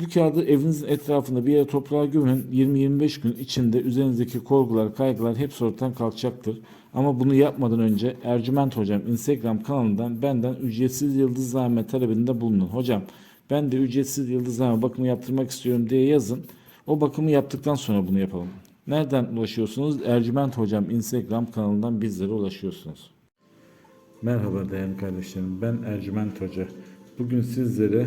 Bu kağıdı evinizin etrafında bir yere toprağa gömün. 20-25 gün içinde üzerinizdeki korkular, kaygılar hepsi ortadan kalkacaktır. Ama bunu yapmadan önce Ercüment Hocam Instagram kanalından benden ücretsiz yıldızlame talebinde bulunun. Hocam ben de ücretsiz yıldızlame bakımı yaptırmak istiyorum diye yazın. O bakımı yaptıktan sonra bunu yapalım. Nereden ulaşıyorsunuz? Ercüment Hocam Instagram kanalından bizlere ulaşıyorsunuz. Merhaba değerli kardeşlerim. Ben Ercüment Hoca. Bugün sizlere